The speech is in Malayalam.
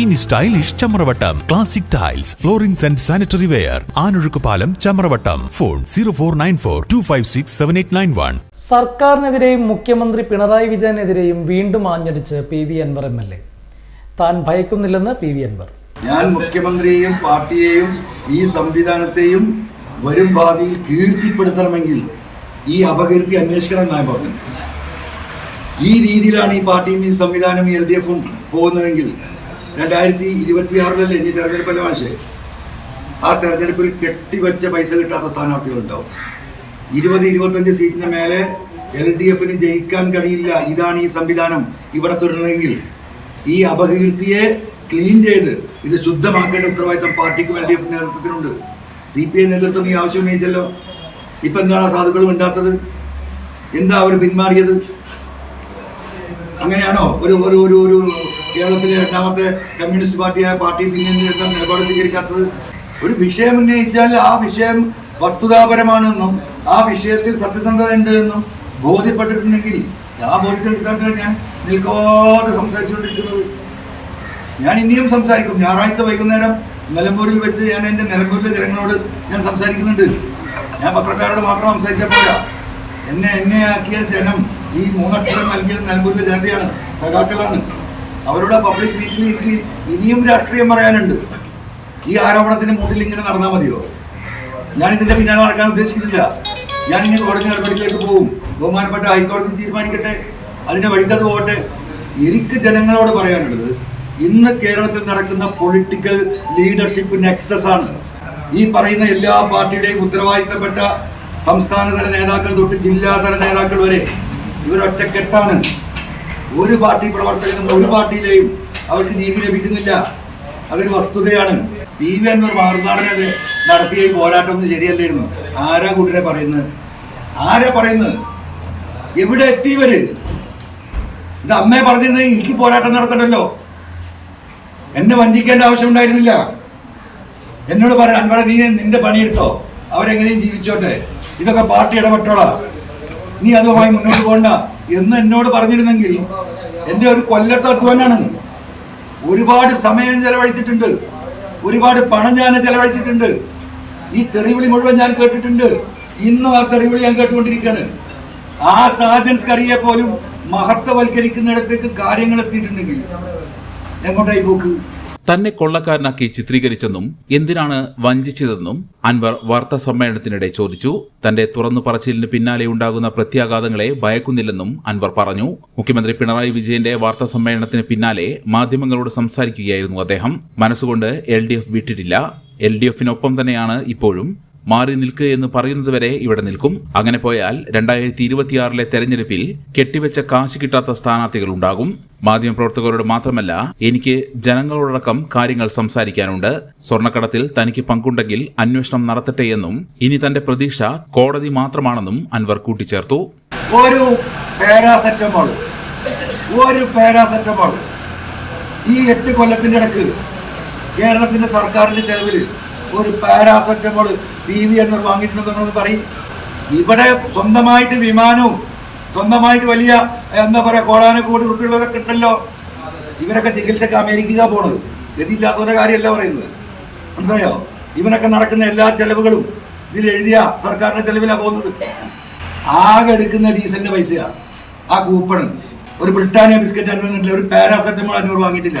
ഇനി stylish Chamravattam. Classic tiles floorings and sanitary ware Anozhukkupalam Chamravattam. Phone zero four nine four two five six seven eight nine one സർക്കാരിനെതിരെയും മുഖ്യമന്ത്രി പിണറായി വിജയനെതിരെയും വീണ്ടും ആഞ്ഞടിച്ച് P V Anvar M L A. താൻ ഭയക്കുന്നില്ലെന്ന് പി വി അൻവർ. ഞാൻ മുഖ്യമന്ത്രിയെയും പാർട്ടിയെയും ഈ സംവിധാനത്തെയും വരും ഭാവിയിൽ കീർത്തിപ്പെടുത്തണമെങ്കിൽ ഈ അപകീർത്തി അന്വേഷിക്കണം എന്നാണ് പറഞ്ഞത്. ഈ രീതിയിലാണ് ഈ പാർട്ടിയും ഈ സംവിധാനം എൽ ഡി എഫും പോകുന്നതെങ്കിൽ രണ്ടായിരത്തി ഇരുപത്തിയാറിലല്ലേ ഇനി തെരഞ്ഞെടുപ്പല്ലേ മനുഷ്യർ ആ തെരഞ്ഞെടുപ്പിൽ കെട്ടിവെച്ച പൈസ കിട്ടാത്ത സ്ഥാനാർത്ഥികളുണ്ടാവും ഇരുപത് ഇരുപത്തഞ്ച് സീറ്റിന് മേലെ എൽ ഡി എഫിന് ജയിക്കാൻ കഴിയില്ല. ഇതാണ് ഈ സംവിധാനം ഇവിടെ തുടരണമെങ്കിൽ ഈ അപകീർത്തിയെ ക്ലീൻ ചെയ്ത് ഇത് ശുദ്ധമാക്കേണ്ട ഉത്തരവാദിത്തം പാർട്ടിക്കും എൽ ഡി എഫ് നേതൃത്വത്തിനുണ്ട്. സി പി ഐ നേതൃത്വം ഈ ആവശ്യം ഉന്നയിച്ചല്ലോ. ഇപ്പം എന്താണ് ആ സാധുക്കൾ ഉണ്ടാത്തത്? എന്താ അവർ പിന്മാറിയത്? അങ്ങനെയാണോ? ഒരു ഒരു ഒരു ഒരു കേരളത്തിലെ രണ്ടാമത്തെ കമ്മ്യൂണിസ്റ്റ് പാർട്ടിയായ പാർട്ടി പിന്നെ എന്താ നിലപാട് സ്വീകരിക്കാത്തത്? ഒരു വിഷയം ഉന്നയിച്ചാൽ ആ വിഷയം വസ്തുതാപരമാണെന്നും ആ വിഷയത്തിൽ സത്യസന്ധത ഉണ്ട് എന്നും ബോധ്യപ്പെട്ടിട്ടുണ്ടെങ്കിൽ ആ ബോധ്യത്തിനടിസ്ഥാനത്തിലാണ് ഞാൻ നിൽക്കാതെ സംസാരിച്ചുകൊണ്ടിരിക്കുന്നത്. ഞാൻ ഇനിയും സംസാരിക്കും. ഞായറാഴ്ച വൈകുന്നേരം നിലമ്പൂരിൽ വെച്ച് ഞാൻ എന്റെ നിലമ്പൂരിലെ ജനങ്ങളോട് ഞാൻ സംസാരിക്കുന്നുണ്ട്. ഞാൻ പത്രക്കാരോട് മാത്രം സംസാരിച്ചാൽ പോരാ. എന്നെ എന്നെ ആക്കിയ ജനം ഈ മൂന്നക്ഷരം നൽകിയത് നിലമ്പൂരിലെ ജനതയാണ് സഖാക്കളാണ്. അവരുടെ പബ്ലിക് മീറ്റിൽ എനിക്ക് ഇനിയും രാഷ്ട്രീയം പറയാനുണ്ട്. ഈ ആരോപണത്തിന് മുന്നിൽ ഇങ്ങനെ നടന്നാൽ മതിയോ? ഞാൻ ഇതിന്റെ പിന്നാലെ നടക്കാൻ ഉദ്ദേശിക്കുന്നില്ല. ഞാൻ ഇനി കോടതി നടപടിയിലേക്ക് പോകും ബഹുമാനപ്പെട്ട ഹൈക്കോടതി തീരുമാനിക്കട്ടെ. അതിന്റെ വഴിക്കത് പോകട്ടെ. എനിക്ക് ജനങ്ങളോട് പറയാനുള്ളത് ഇന്ന് കേരളത്തിൽ നടക്കുന്ന പൊളിറ്റിക്കൽ ലീഡർഷിപ്പ് നെക്സസ് ആണ്. ഈ പറയുന്ന എല്ലാ പാർട്ടിയുടെയും ഉത്തരവാദിത്തപ്പെട്ട സംസ്ഥാനതല നേതാക്കൾ തൊട്ട് ജില്ലാതല നേതാക്കൾ വരെ ഇവരൊറ്റക്കെട്ടാണ് ഒരു പാർട്ടി പ്രവർത്തകനും ഒരു പാർട്ടിയിലെയും അവർക്ക് നീതി ലഭിക്കുന്നില്ല. അതൊരു വസ്തുതയാണ്. പി വി അൻവർ മാറുനാടനെതിരെ നടത്തിയ പോരാട്ടം പോരാട്ടമൊന്നും ശരിയല്ലായിരുന്നു. ആരാ കൂട്ടരെ പറയുന്നത്? ആരാ പറയുന്നത്? എവിടെ എത്തിയവര് ഇത് അമ്മേ പറഞ്ഞിരുന്നെങ്കിൽ എനിക്ക് പോരാട്ടം നടത്തണ്ടല്ലോ. എന്നെ വഞ്ചിക്കേണ്ട ആവശ്യമുണ്ടായിരുന്നില്ല. എന്നോട് പറയാൻ പറയാം നീ നിന്റെ പണിയെടുത്തോ. അവരെങ്ങനെയും ജീവിച്ചോട്ടെ. ഇതൊക്കെ പാർട്ടി ഇടപെട്ടോളാ. നീ അതുമായി മുന്നോട്ട് പോണ്ട എന്ന് എന്നോട് പറഞ്ഞിരുന്നെങ്കിൽ എന്റെ ഒരു കൊല്ലത്തെ അധ്വാനാണ്. ഒരുപാട് സമയം ചെലവഴിച്ചിട്ടുണ്ട്. ഒരുപാട് പണം ഞാൻ ചെലവഴിച്ചിട്ടുണ്ട്. ഈ തെറിവിളി മുഴുവൻ ഞാൻ കേട്ടിട്ടുണ്ട്. ഇന്നും ആ തെറിവിളി ഞാൻ കേട്ടുകൊണ്ടിരിക്കുകയാണ്. ആ സാജൻസ് കറിയെ പോലും മഹത്വവൽക്കരിക്കുന്നിടത്തേക്ക് കാര്യങ്ങൾ എത്തിയിട്ടുണ്ടെങ്കിൽ എങ്ങോട്ടായി പോക്ക്? തന്നെ കൊള്ളക്കാരനാക്കി ചിത്രീകരിച്ചെന്നും എന്തിനാണ് വഞ്ചിച്ചതെന്നും അൻവർ വാർത്താ സമ്മേളനത്തിനിടെ ചോദിച്ചു. തന്റെ തുറന്നു പറച്ചിലിന് പിന്നാലെ ഉണ്ടാകുന്ന പ്രത്യാഘാതങ്ങളെ ഭയക്കുന്നില്ലെന്നും അൻവർ പറഞ്ഞു. മുഖ്യമന്ത്രി പിണറായി വിജയന്റെ വാർത്താ സമ്മേളനത്തിന് പിന്നാലെ മാധ്യമങ്ങളോട് സംസാരിക്കുകയായിരുന്നു അദ്ദേഹം. മനസ്സുകൊണ്ട് എൽ ഡി എഫ് വിട്ടിട്ടില്ല. എൽ ഡി എഫിനൊപ്പം തന്നെയാണ് ഇപ്പോഴും. മാറി നിൽക്കുക എന്ന് പറയുന്നതുവരെ ഇവിടെ നിൽക്കും. അങ്ങനെ പോയാൽ രണ്ടായിരത്തി ഇരുപത്തിയാറിലെ തെരഞ്ഞെടുപ്പിൽ കെട്ടിവെച്ച കാശ് കിട്ടാത്ത സ്ഥാനാർത്ഥികൾ ഉണ്ടാകും. മാധ്യമപ്രവർത്തകരോട് മാത്രമല്ല എനിക്ക് ജനങ്ങളോടക്കം കാര്യങ്ങൾ സംസാരിക്കാനുണ്ട്. സ്വർണക്കടത്തിൽ തനിക്ക് പങ്കുണ്ടെങ്കിൽ അന്വേഷണം നടത്തട്ടെ എന്നും ഇനി തന്റെ പ്രതീക്ഷ കോടതി മാത്രമാണെന്നും അൻവർ കൂട്ടിച്ചേർത്തു. ഒരു പാരാസെറ്റമോൾ ഒരു പാരാസെറ്റമോൾ ഈ എട്ട് കൊല്ലത്തിന്റെ ഇടയ്ക്ക് കേരളത്തിന്റെ സർക്കാരിന്റെ ചെലവിൽ ഒരു പാരാസെറ്റമോൾ ടി വി എന്നവർ വാങ്ങിയിട്ടുണ്ടെന്ന് പറയും. ഇവിടെ സ്വന്തമായിട്ട് വിമാനവും സ്വന്തമായിട്ട് വലിയ എന്താ പറയുക കോടാനക്കോടി കുട്ടികളൊക്കെ ഉണ്ടല്ലോ ഇവരൊക്കെ ചികിത്സക്ക് അമേരിക്ക പോണത്. ഗതിയില്ലാത്തവരുടെ കാര്യമല്ല പറയുന്നത്. മനസ്സിലായോ? ഇവനൊക്കെ നടക്കുന്ന എല്ലാ ചെലവുകളും ഇതിൽ എഴുതിയ സർക്കാരിന്റെ ചെലവിലാണ് പോകുന്നത്. ആകെ എടുക്കുന്ന ഡീസലിന്റെ പൈസയാ. ആ കൂപ്പൺ. ഒരു ബ്രിട്ടാനിയ ബിസ്ക്കറ്റ് അഞ്ഞൂറ് ഒരു പാരാസെറ്റമോൾ അഞ്ഞൂറ് വാങ്ങിയിട്ടില്ല.